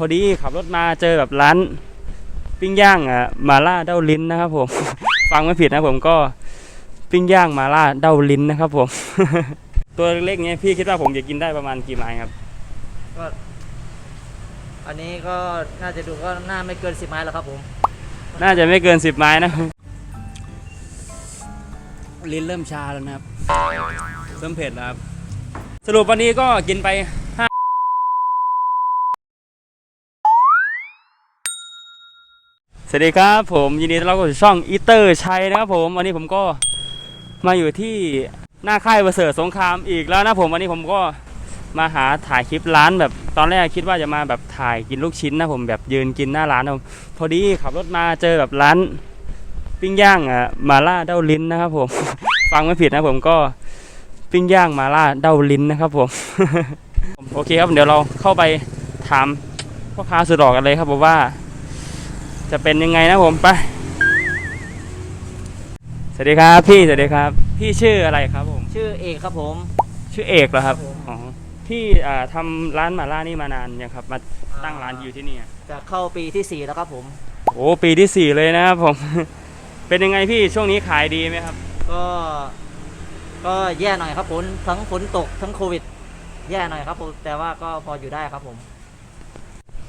พอดีขับรถมาเจอแบบร้านปิ้งย่างอะมาล่าเด้าลิ้นนะครับผม ฟังไม่ผิดนะผมก็ปิ้งย่างมาล่าเด้าลิ้นนะครับผม ตัวเล็กๆเนี้ยพี่คิดว่าผมจะกินได้ประมาณกี่ไม้ครับ ก็ อันนี้ก็น่าจะดูก็น่าไม่เกินสิบไม้แล้วครับผม น่าจะไม่เกินสิบไม้นะลิ้นเริ่มชาแล้วนะครับ เริ่มเผ็ดแล้วครับ สรุปวันนี้ก็กินไป สวัสดีครับผมยินดีต้อนรับเข้าสู่ช่องอีเตอร์ชัยนะครับผมวันนี้ผมก็มาอยู่ที่หน้าค่ายประเสริฐสงครามอีกแล้วนะผมวันนี้ผมก็มาหาถ่ายคลิปร้านแบบตอนแรกคิดว่าจะมาแบบถ่ายกินลูกชิ้นนะผมแบบยืนกินหน้าร้านนะผมพอดีขับรถมาเจอแบบร้านปิ้งย่างอะมาล่าเด้าลิ้นนะครับผม ฟังไม่ผิดนะผมก็ปิ้งย่างมาล่าเด้าลิ้นนะครับผม โอเคครับเดี๋ยวเราเข้าไปถามพ่อค้าสุดหล่อกันเลยครับผมว่า จะเป็นยังไงนะผมไปสวัสดีครับพี่สวัสดีครับ พี่ชื่ออะไรครับผม ชื่อเอกครับผม ชื่อเอกเหรอครับครับผม อ๋อพี่อ่าทำร้านหมาล่านี่มานานยังครับ มาตั้งร้านอยู่ที่นี่อะจะเข้าปีที่สี่แล้วครับผม โอ้ปีที่สี่เลยนะครับผม เป็นยังไงพี่ช่วงนี้ขายดีไหมครับ ก็ ก็แย่หน่อยครับฝนทั้งฝนตกทั้งโควิด แย่หน่อยครับผมแต่ว่าก็พออยู่ได้ครับผม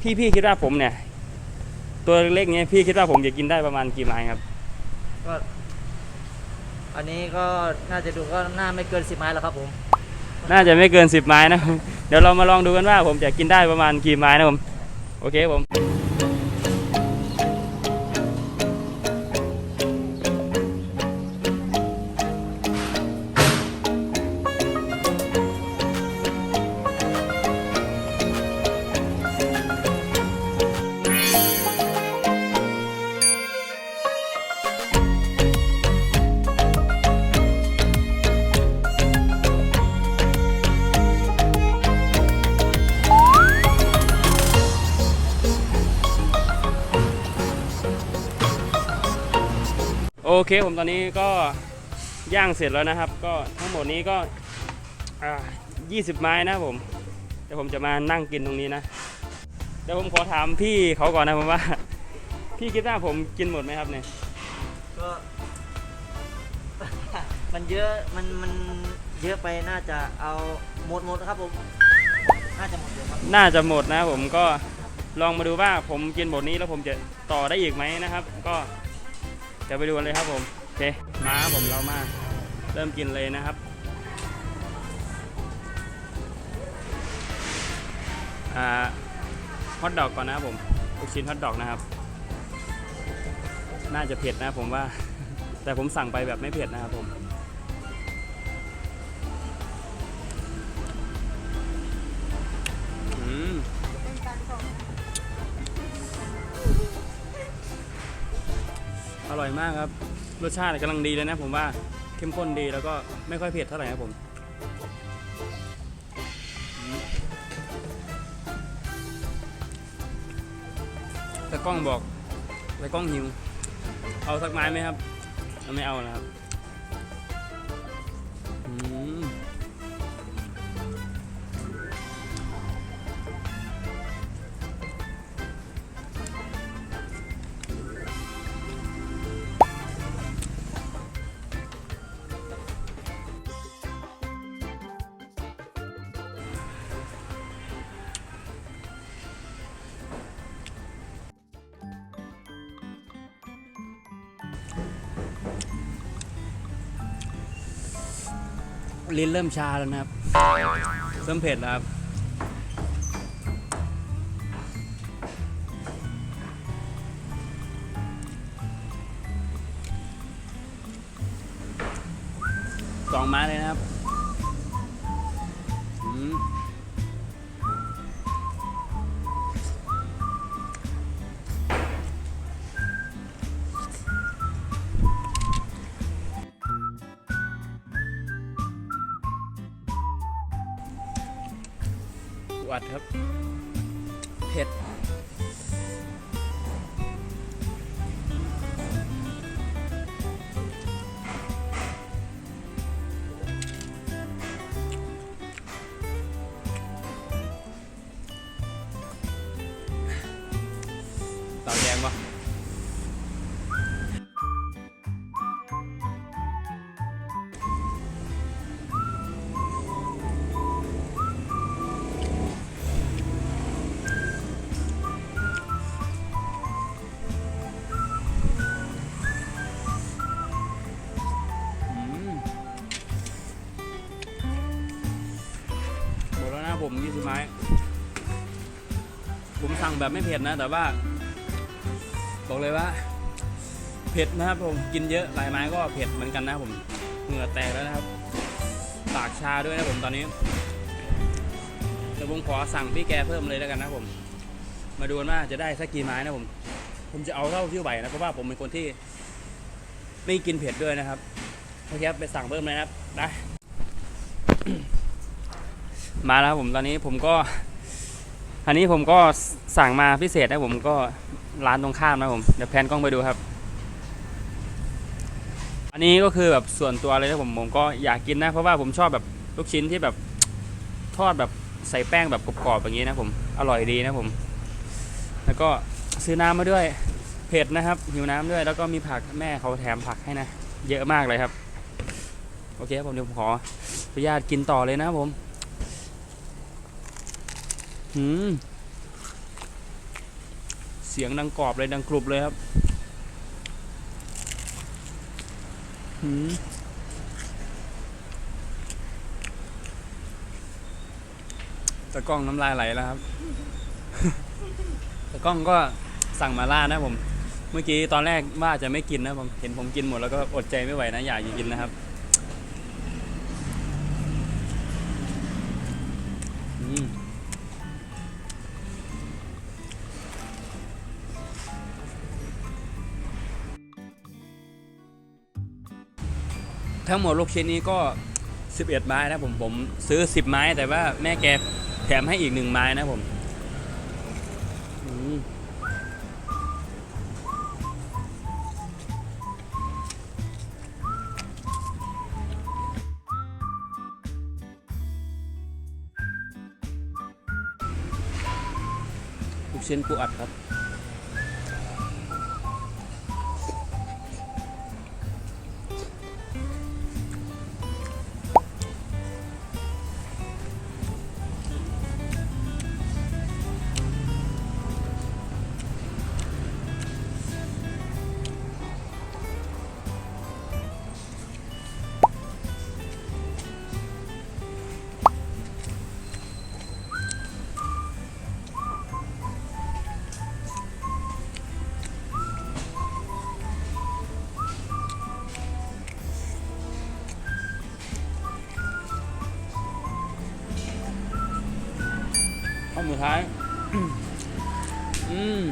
พี่พี่คิดว่าผมเนี่ย ตัวเล็กๆเนี้ยพี่คิดว่าผมจะกินได้ประมาณกี่ไม้ครับ ก็ อันนี้ก็น่าจะดูก็น่าไม่เกินสิบไม้แล้วครับผม น่าจะไม่เกินสิบไม้นะเดี๋ยวเรามาลองดูกันว่าผมจะกินได้ประมาณกี่ไม้นะผม โอเคผม เคผมตอนนี้ก็ย่างเสร็จแล้วนะครับ ก็ทั้งหมดนี้ก็อ่า20ไม้นะครับผมเดี๋ยวผมจะมานั่งกินตรงนี้นะเดี๋ยวผมขอถามพี่เขาก่อนนะผมว่า พี่คิดว่าผมกินหมดไหมครับเนี่ยก็ มันเยอะมันมันเยอะไปน่าจะเอาหมดหมดครับผมน่าจะหมดเยอะครับน่าจะหมดนะผมก็ลองมาดูว่าผมกินหมดนี้แล้วผมจะต่อได้อีกไหมนะครับ ก็เดี๋ยวไปดูกันเลยครับผมโอเคมาครับผมเรามาเริ่มกินเลยนะครับอ่าฮอทดอกก่อนนะครับผมลูกชิ้นฮอทดอกนะครับ น่าจะเผ็ดนะผมว่า แต่ผมสั่งไปแบบไม่เผ็ดนะครับผมอืม ร่อยมากครับ รสชาติกำลังดีเลยนะผมว่าเข้มข้นดีแล้วก็ไม่ค่อยเผ็ดเท่าไหร่ครับผมแต่กล้องบอกแต่กล้องหิว เอาสักไม้ไหมครับ ไม่เอานะครับ ลิ้นเริ่มชาแล้วนะครับเริ่มเผ็ดแล้วครับ หวัดครับ ผมสั่งแบบไม่เผ็ดนะ แต่ว่า บอกเลยว่า เผ็ดนะครับผมกินเยอะหลายไม้ก็เผ็ดเหมือนกันนะผมเหงื่อแตกแล้วนะครับ ปากชาด้วยนะผมตอนนี้เดี๋ยวผมขอสั่งพี่แกเพิ่มเลยแล้วกันนะผม มาดูกันว่าจะได้สักกี่ไม้นะผม ผมจะเอาเท่าที่ไหวนะเพราะว่าผมเป็นคนที่ ไม่กินเผ็ดด้วยนะครับโอเคครับไปสั่งเพิ่มเลยนะครับได้ มาแล้วผมตอนนี้ผมก็ อันนี้ผมก็สั่งมาพิเศษนะผมก็ร้านตรงข้ามนะผมเดี๋ยวแพนกล้องไปดูครับ อันนี้ก็คือแบบส่วนตัวเลยนะผมผมก็อยากกินนะ เพราะว่าผมชอบแบบลูกชิ้นที่แบบทอดแบบใส่แป้งแบบกรอบๆอย่างนี้นะผมอร่อยดีนะผม แล้วก็ซื้อน้ำมาด้วยเผ็ดนะครับ หิวน้ำด้วย แล้วก็มีผักแม่เขาแถมผักให้นะ เยอะมากเลยครับ โอเคครับผมเดี๋ยวผมขออนุญาตกินต่อเลยนะครับผม หืมเสียงดังกรอบเลยดังกรุบเลยครับหืมตะกล้องน้ำลายไหลแล้วครับ ตะกล้องก็สั่งมาล่านะผม เมื่อกี้ตอนแรกว่าจะไม่กินนะผม เห็นผมกินหมดแล้วก็อดใจไม่ไหวนะอยากจะกินนะครับ ทั้งหมดลูกชิ้นนี้ก็ 11 ไม้นะผมผมซื้อ 10 ไม้ แต่ว่าแม่แกแถมให้อีกหนึ่งไม้นะผมลูกชิ้นปูอัดครับ ท้าย อืม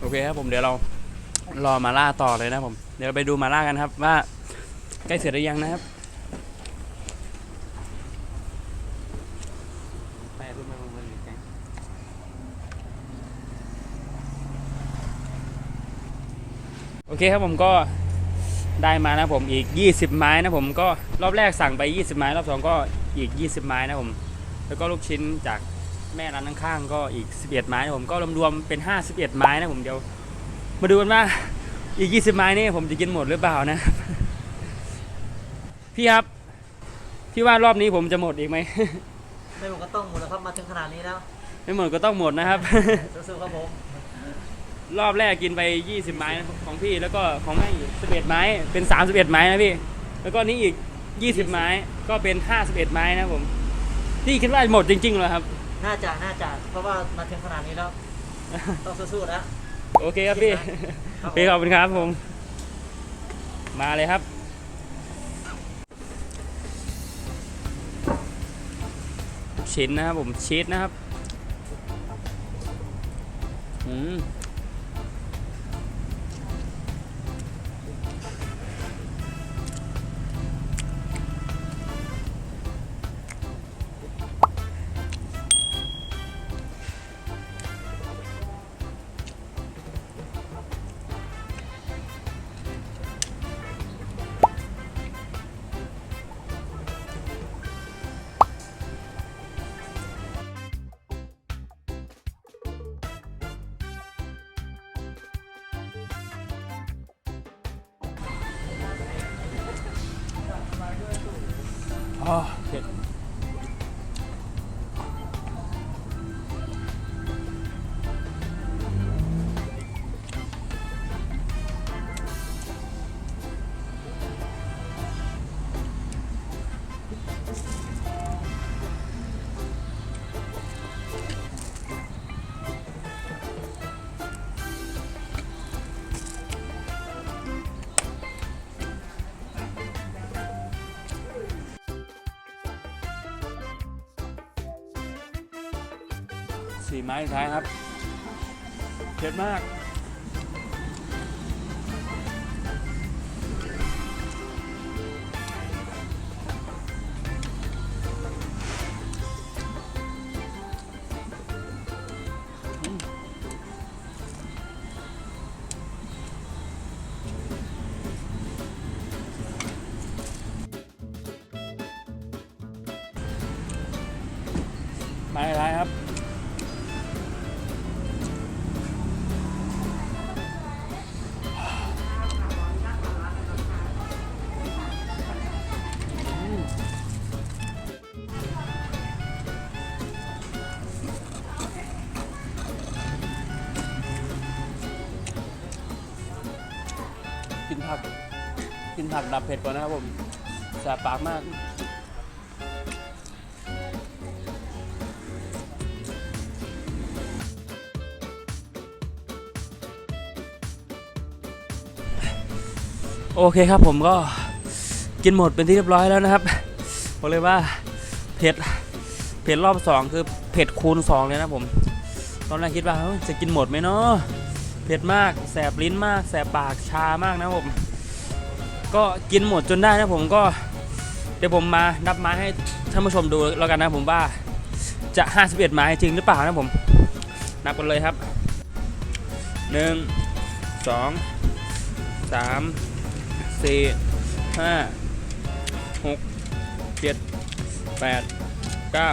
โอเคครับผมเดี๋ยวเรารอมาล่าต่อเลยนะผม เดี๋ยวไปดูมาล่ากันครับว่าใกล้เสร็จหรือยังนะครับไปรุ่นมารุ่นมาโอ เคครับผมก็ได้มานะผมอีก 20 ไม้นะผมก็รอบแรกสั่งไป 20 ไม้ รอบสองก็อีก 20 ไม้นะผมแล้วก็ลูกชิ้นจากแม่ร้านข้างๆก็อีก 11 ไม้นะผมก็รวมๆเป็น 51 ไม้นะผมเดี๋ยวมาดูกันว่าอีก 20 ไม้นี่ผมจะกินหมดหรือเปล่านะ พี่ครับพี่ว่ารอบนี้ผมจะหมดอีกไหมไม่หมดก็ต้องหมดแล้วครับมาถึงขนาดนี้แล้ว ไม่หมดก็ต้องหมดนะครับสู้ๆครับผม รอบแรกกินไป 20 ไม้ของพี่แล้วก็ของแม่อีก11 ไม้เป็น 31 ไม้นะพี่ แล้วก็นี้อีก 20 ไม้ก็เป็น 51 ไม้นะผมพี่คิดว่าหมดจริงๆเหรอครับ น่าจะน่าจะเพราะว่ามาถึงขนาดนี้แล้ว ต้องสู้ๆนะ โอเคครับพี่ครับผม พี่ขอบคุณครับผม มาเลยครับ ชิ้นนะครับผมชีสนะครับอืม อ๋อเผ็ สี่ไม้สุดท้ายครับเผ็ดมาก ไม้สุดท้ายครับ กินผัก กินผักดับเผ็ดก่อนนะครับผมแสบปากมาก โอเคครับผมก็กินหมดเป็นที่เรียบร้อยแล้วนะครับบอกเลยว่าเผ็ดเผ็ดรอบสองคือเผ็ดคูณสองเลยนะผม ตอนแรกคิดว่าจะกินหมดไหมเนาะ เผ็ดมาก แสบลิ้นมาก แสบปากชามากนะผม ก็กินหมดจนได้นะผมก็ เดี๋ยวผมมานับไม้ให้ท่านผู้ชมดูแล้วกันนะผมว่าจะ 51 ไม้จริงหรือเปล่านะผม นับกันเลยครับ 1 2 3สี่ห้าหกเจ็ดแปดเก้า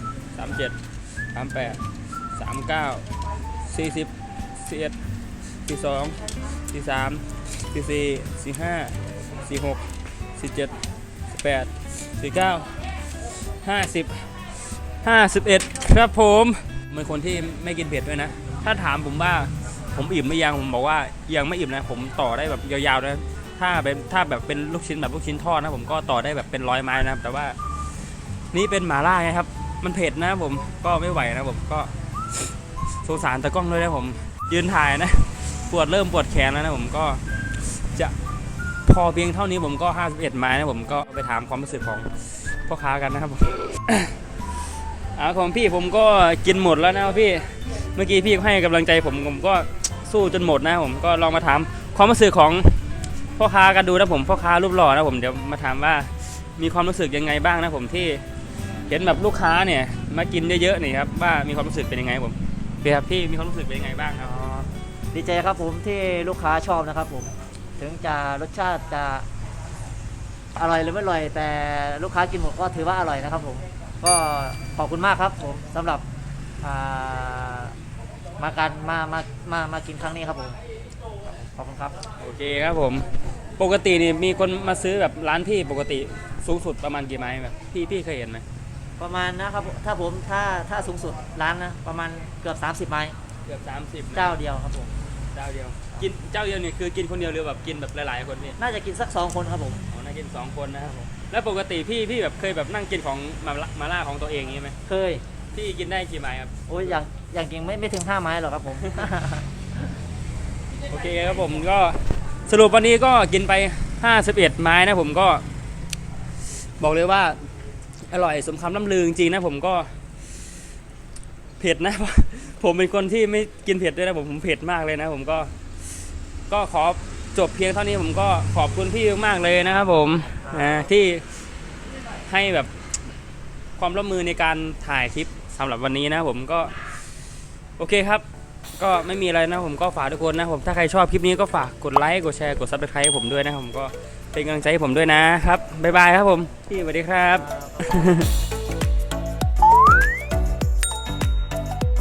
สามเจ็ดสามแปดสามเก้าสี่สิบสี่เอ็ดสี่สองสี่สามสี่สี่สี่ห้าสี่หกสี่เจ็ดสี่แปดสี่เก้าห้าสิบห้าสิบเอ็ดครับผมเป็นคนที่ไม่กินเผ็ดด้วยนะ ถ้าถามผมว่าผมอิ่มไม่ยังผมบอกว่ายังไม่อิ่มนะ ผมต่อได้แบบยาวๆนะถ้าเป็นถ้าแบบเป็นลูกชิ้นแบบลูกชิ้นทอดนะ ผมก็ต่อได้แบบเป็นร้อยไม้นะแต่ว่า นี่เป็นหมาล่าไงครับ มันเผ็ดนะผมก็ไม่ไหวนะผมก็สงสารตากล้องด้วยนะผม ยืนถ่ายนะ ปวดเริ่มปวดแขนแล้วนะผมก็จะพอเพียงเท่านี้ผมก็ 51 ไม้นะผมก็ไปถามความรู้สึกของพ่อค้ากันนะครับผมอาของพี่ผมก็กินหมดแล้วนะพี่ เมื่อกี้พี่ให้กำลังใจผมผมก็สู้จนหมดนะผมก็ลองมาถามความรู้สึกของพ่อค้ากันดูนะผมพ่อค้ารูปหล่อนะผมเดี๋ยวมาถามว่ามีความรู้สึกยังไงบ้างนะผมที่ เห็นแบบลูกค้าเนี่ยมากินเยอะๆนี่ครับว่ามีความรู้สึกเป็นยังไงผมเปียครับพี่มีความรู้สึกเป็นยังไงบ้างครับอ๋อดีใจครับผมที่ลูกค้าชอบนะครับผม ถึงจะรสชาติจะอร่อยหรือไม่อร่อย แต่ลูกค้ากินหมดก็ถือว่าอร่อยนะครับผม ก็ขอบคุณมากครับผมสำหรับอ่ามาการมามามามากินครั้งนี้ครับผมขอบคุณครับ โอเคครับผม ปกตินี่มีคนมาซื้อแบบร้านพี่ปกติสูงสุดประมาณกี่ไม้แบบพี่พี่เคยเห็นไหม ประมาณนะครับถ้าผมถ้าถ้าสูงสุดร้านนะประมาณเกือบ30ไม้เกือบ30เจ้าเดียวครับผมเจ้าเดียว กินเจ้าเดียวนี่คือกินคนเดียวหรือแบบกินแบบหลายๆคนพี่น่าจะกินสักสองคนครับผมอ๋อน่ากินสองคนนะครับผมแล้วปกติพี่พี่แบบเคยแบบนั่งกินของมาล่ามาล่าของตัวเองอย่างนี้ไหมเคยพี่กินได้กี่ไม้ครับโอ้ยอย่างอย่างจริงไม่ไม่ถึงห้าไม้หรอกครับผม โอเคครับผมก็สรุปวันนี้ก็กินไป 51 ไม้นะผมก็ บอกเลยว่า อร่อยสมคำล่ำลือจริงนะผมก็เผ็ดนะ ผมเป็นคนที่ไม่กินเผ็ดด้วยนะผมผมเผ็ดมากเลยนะ ผมก็ ก็ขอจบเพียงเท่านี้ผมก็ขอบคุณพี่มากเลยนะครับผมนะที่ให้แบบความร่วมมือในการถ่ายคลิปสำหรับวันนี้นะผมก็ โอเคครับ ก็ไม่มีอะไรนะผมก็ฝากทุกคนนะผมถ้าใครชอบคลิปนี้ก็ฝากกดไลค์กดแชร์กดซับสไครต์ให้ผมด้วยนะผมก็ เป็นกำลังใจให้ผมด้วยนะครับ บ๊ายบายครับผมพี่สวัสดีครับครับ